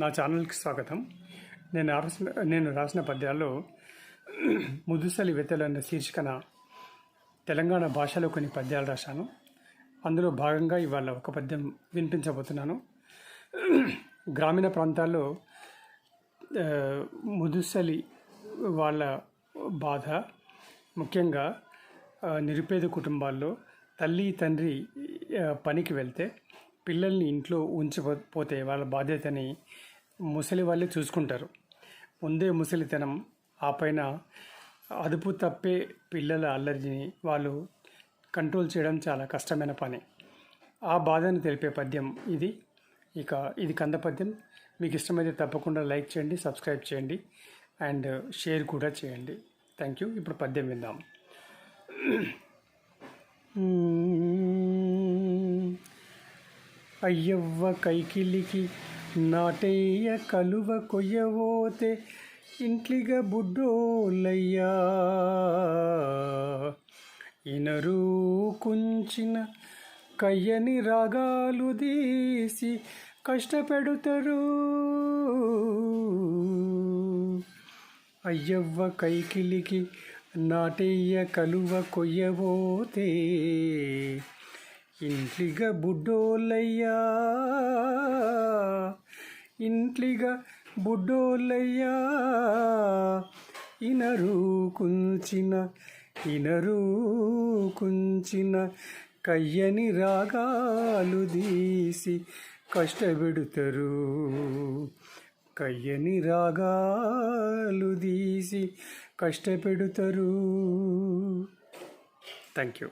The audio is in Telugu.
నా ఛానల్కి స్వాగతం. నేను రాసిన నేను రాసిన పద్యాల్లో ముదుసలి వెతలు శీర్షికన తెలంగాణ భాషలో కొన్ని పద్యాలు రాశాను. అందులో భాగంగా ఇవాళ ఒక పద్యం వినిపించబోతున్నాను. గ్రామీణ ప్రాంతాల్లో ముదుసలి వాళ్ళ బాధ ముఖ్యంగా నిరుపేద కుటుంబాల్లో తల్లి తండ్రి పనికి వెళ్తే పిల్లల్ని ఇంట్లో ఉంచిపోతే వాళ్ళ బాధ్యతని ముసలి వాళ్ళే చూసుకుంటారు. ముందే ముసలితనం ఆ పైన అదుపు తప్పే పిల్లల అలర్జీని వాళ్ళు కంట్రోల్ చేయడం చాలా కష్టమైన పని. ఆ బాధను తెలిపే పద్యం ఇది. ఇక ఇది కంద పద్యం. మీకు ఇష్టమైతే తప్పకుండా లైక్ చేయండి సబ్స్క్రైబ్ చేయండి అండ్ షేర్ కూడా చేయండి. Thank you. ఇప్పుడు పద్యం విందాం. అయ్యవ్వ కైకిలికి నాటయ్య కలువ కొయ్యవోతే ఇంట్లిగ బుడ్డోలయ్యా. ఇనరూ కుంచిన కయ్యని రాగాలు తీసి కష్టపెడుతారు. అయ్యవ్వ కైకిలికి నాటేయ కలువ కొయ్యబోతే ఇంట్లిగ బుడ్డోలయ్యా ఇంట్లిగ బుడ్డోలయ్యా ఇనరు కుంచిన ఇనరు కుంచిన కయ్యని రాగాలు తీసి కష్టపెడుతారు కయ్యని రాగాలు తీసి కష్టపెడుతారు థ్యాంక్ యూ